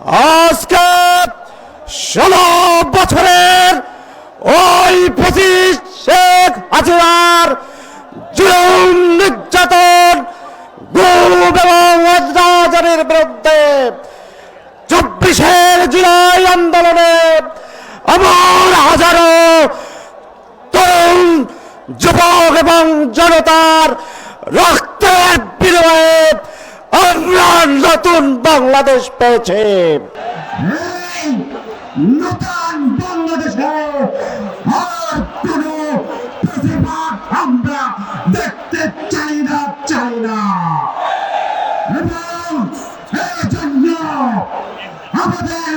আজকে ষোলো বছরের ওই পঁচিশ শেখ হাসিনার জুলুম নির্যাতন, গুম এবং অত্যাচারের বিরুদ্ধে চব্বিশের জুলাই আন্দোলনে আমার হাজারো তরুণ, যুবক এবং জনতার রক্তের বিনিময়ে আমরা নতুন বাংলাদেশ পেয়েছি। নতুন আমরা দেখতে জন্য আমাদের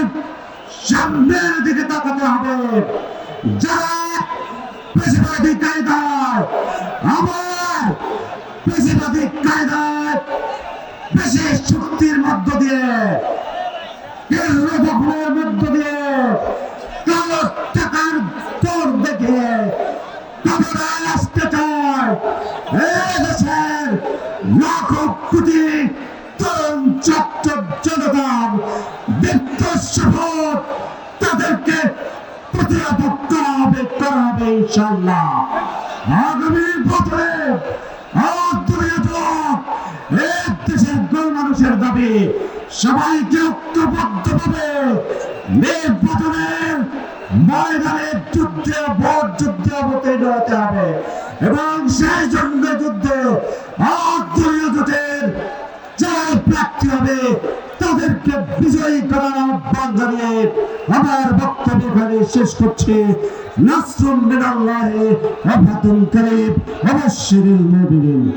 সামনের হবে। যারা কায়দায়, আমার কায়দায় বিশেষ শক্তির মধ্য দিয়ে কেন্দ্র দখলের মধ্য দিয়ে টাকার তোর দেখে আসতে চায়। দেশের কোটি তরুণ ছাত্র জনতার বৃত্ত শপথ তাদেরকে প্রতিরোধ করা হবে করা হবে ইনশাল্লাহ আগামী বছরে এক দেশের গণ দাবি সবাইকে ঐক্যবদ্ধ ভাবে নির্বাচনের ময়দানে যুদ্ধে, ভোট যুদ্ধে অবতীর্ণ হতে হবে। এবং সেই জন্য যুদ্ধে আত্মীয় জোটের প্রার্থী হবে। তাদেরকে বিজয়ী করার আহ্বান জানিয়ে আমার বক্তব্য এখানে শেষ করছি। নাসরুম মিনাল্লাহি ওয়া কারীম ওয়া